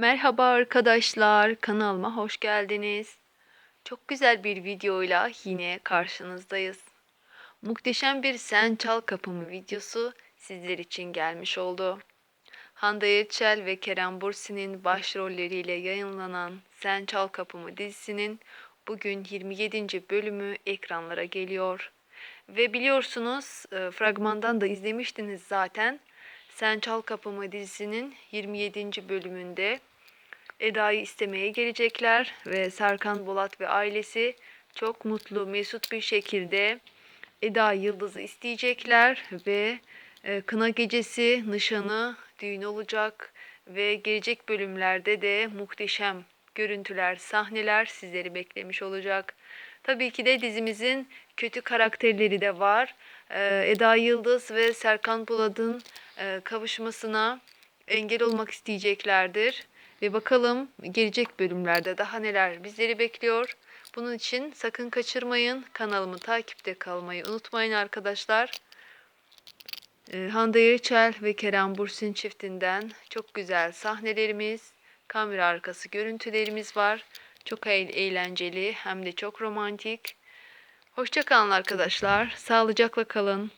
Merhaba arkadaşlar, kanalıma hoş geldiniz. Çok güzel bir videoyla yine karşınızdayız. Muhteşem bir Sen Çal Kapımı videosu sizler için gelmiş oldu. Hande Erçel ve Kerem Bürsin'in başrolleriyle yayınlanan Sen Çal Kapımı dizisinin bugün 27. bölümü ekranlara geliyor. Ve biliyorsunuz e, fragmandan da izlemiştiniz zaten. Sen Çal Kapımı dizisinin 27. bölümünde Eda'yı istemeye gelecekler ve Serkan Bolat ve ailesi çok mutlu, mesut bir şekilde Eda Yıldız'ı isteyecekler ve e, kına gecesi, nişanı, düğün olacak ve gelecek bölümlerde de muhteşem görüntüler, sahneler sizleri beklemiş olacak. Tabii ki de dizimizin kötü karakterleri de var. E, Eda Yıldız ve Serkan Polat'ın e, kavuşmasına engel olmak isteyeceklerdir. Ve bakalım gelecek bölümlerde daha neler bizleri bekliyor. Bunun için sakın kaçırmayın. Kanalımı takipte kalmayı unutmayın arkadaşlar. Ee, Hande Erçel ve Kerem Bürsin çiftinden çok güzel sahnelerimiz, kamera arkası görüntülerimiz var. Çok eğ- eğlenceli hem de çok romantik. Hoşça kalın arkadaşlar. Sağlıcakla kalın.